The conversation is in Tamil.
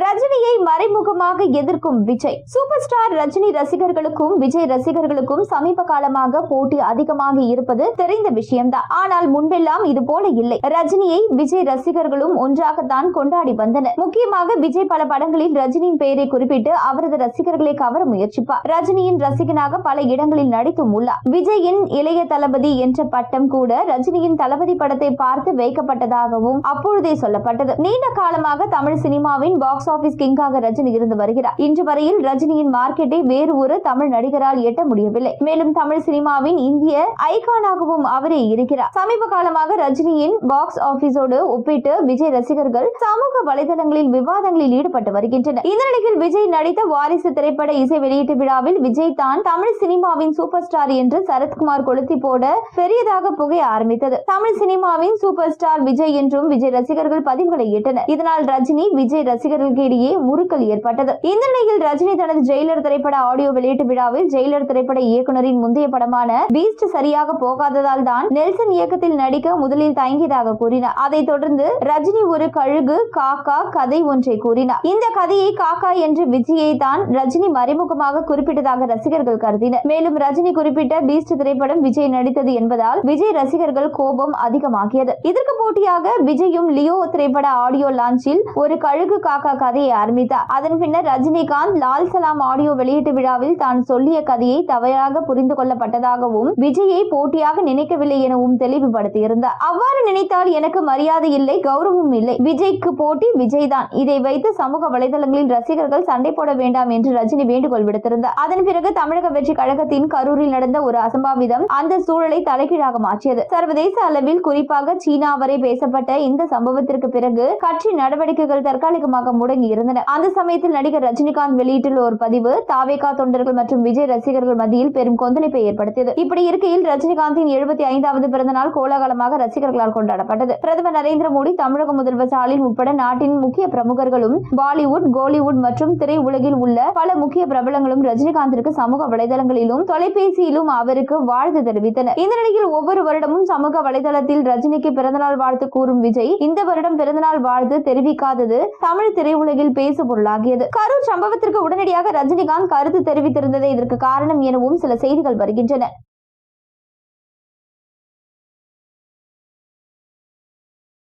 ரஜினியை மறைமுகமாக எதிர்க்கும் விஜய். சூப்பர் ஸ்டார் ரஜினி ரசிகர்களுக்கும் விஜய் ரசிகர்களுக்கும் சமீப காலமாக போட்டி அதிகமாக இருப்பது தெரிந்த விஷயம்தான். ஆனால் முன்பெல்லாம் இது போல இல்லை. ரஜினியை விஜய் ரசிகர்களும் ஒன்றாகத்தான் கொண்டாடி வந்தனர். முக்கியமாக விஜய் பல படங்களில் ரஜினியின் பெயரை குறிப்பிட்டு அவரது ரசிகர்களை கவர முயற்சிப்பார். ரஜினியின் ரசிகனாக பல இடங்களில் நடித்தும் உள்ளார். விஜயின் இளைய தளபதி என்ற பட்டம் கூட ரஜினியின் தளபதி படத்தை பார்த்து வைக்கப்பட்டதாகவும் அப்பொழுதே சொல்லப்பட்டது. நீண்ட காலமாக தமிழ் சினிமாவின் பாக்ஸ் பாக்ஸ் ஆபீஸ் கிங்காக ரஜினி இருந்து வருகிறார். இன்று வரையில் ரஜினியின் மார்க்கெட்டை வேறு ஒரு தமிழ் நடிகரால் எட்ட முடியவில்லை. மேலும் தமிழ் சினிமாவின் இந்திய ஐகானாகவும் அவரே இருக்கிறார். சமீப காலமாக ரஜினியின் பாக்ஸ் ஆபீஸோடு ஒப்பிட்டு விஜய் ரசிகர்கள் சமூக வலைதளங்களில் விவாதங்களில் ஈடுபட்டு வருகின்றனர். இந்த நிலையில் விஜய் நடித்த வாரிசு திரைப்பட இசை வெளியீட்டு விழாவில் விஜய் தான் தமிழ் சினிமாவின் சூப்பர் ஸ்டார் என்று சரத்குமார் கொளுத்தி போட பெரியதாக புகைய ஆரம்பித்தது. தமிழ் சினிமாவின் சூப்பர் ஸ்டார் விஜய் என்றும் விஜய் ரசிகர்கள் பதிவுகளை இட்டனர். இதனால் ரஜினி விஜய் ரசிகர்கள் ரசிகர்களுக்கு இடையே முறுக்கல் ஏற்பட்டது. இந்த நிலையில் ரஜினி தனது ஜெயிலர் திரைப்பட ஆடியோ வெளியீட்டு விழாவில் ஜெயிலர் திரைப்பட இயக்குனரின் முந்தைய படமான பீஸ்ட் சரியாக போகாததால் தான் நெல்சன் இயக்கத்தில் நடிக்க முதலில் தயங்கியதாக கூறினார். அதைத் தொடர்ந்து ரஜினி ஒரு கழுகு காக்கா கதை ஒன்றை கூறினார். இந்த கதையை காக்கா என்று விஜயை தான் ரஜினி மறைமுகமாக குறிப்பிட்டதாக ரசிகர்கள் கருதினர். மேலும் ரஜினி குறிப்பிட்ட பீஸ்ட் திரைப்படம் விஜய் நடித்தது என்பதால் விஜய் ரசிகர்கள் கோபம் அதிகமாகியது. இதற்கு போட்டியாக விஜயும் லியோ திரைப்பட ஆடியோ லான்ச்சில் ஒரு கழுகு காக்கா கதையை ஆரம்பித்தார். அதன் பின்னர் ரஜினிகாந்த் லால் சலாம் ஆடியோ வெளியீட்டு விழாவில் தான் சொல்லிய கதையை தவறாக புரிந்து கொள்ளப்பட்டதாகவும் விஜயை போட்டியாக நினைக்கவில்லை எனவும் தெளிவுபடுத்தியிருந்தார். அவ்வாறு நினைத்தால் எனக்கு மரியாதை இல்லை கௌரவம் இல்லை. விஜய்க்கு போட்டி விஜய் தான். இதை வைத்து சமூக வலைதளங்களில் ரசிகர்கள் சண்டை போட வேண்டாம் என்று ரஜினி வேண்டுகோள் விடுத்திருந்தார். அதன் பிறகு தமிழக வெற்றி கழகத்தின் கரூரில் நடந்த ஒரு அசம்பாவிதம் அந்த சூழலை தலைகீழாக மாற்றியது. சர்வதேச அளவில் குறிப்பாக சீனா வரை பேசப்பட்ட இந்த சம்பவத்திற்கு பிறகு கட்சி நடவடிக்கைகள் தற்காலிகமாக முடங்கி இருந்தன அந்த சமயத்தில் நடிகர் ரஜினிகாந்த் வெளியிட்டுள்ள ஒரு பதிவு தாவேகா தொண்டர்கள் மற்றும் விஜய் ரசிகர்கள் மத்தியில் பெரும் கொந்தளிப்பை ஏற்படுத்தியது. இப்படி இருக்கையில் ரஜினிகாந்தின் எழுபத்தி ஐந்தாவது பிறந்தநாள் கோலாகலமாக ரசிகர்களால் கொண்டாடப்பட்டது. பிரதமர் நரேந்திர மோடி தமிழக முதல்வர் ஸ்டாலின் உட்பட நாட்டின் முக்கிய பிரமுகர்களும் பாலிவுட் கோலிவுட் மற்றும் திரையுலகில் உள்ள பல முக்கிய பிரபலங்களும் ரஜினிகாந்திற்கு சமூக வலைதளங்களிலும் தொலைபேசியிலும் அவருக்கு வாழ்த்து தெரிவித்தனர். இந்த நிலையில் ஒவ்வொரு வருடமும் சமூக வலைதளத்தில் ரஜினிக்கு பிறந்தநாள் வாழ்த்து கூறும் விஜய் இந்த வருடம் பிறந்தநாள் வாழ்த்து தெரிவிக்காதது தமிழ் திரையுலக திரையுலகில் பேசு பொருளாகியது. கரூர் சம்பவத்திற்கு உடனடியாக ரஜினிகாந்த் கருத்து தெரிவித்திருந்ததே இதற்கு காரணம் எனவும் சில செய்திகள் வருகின்றன.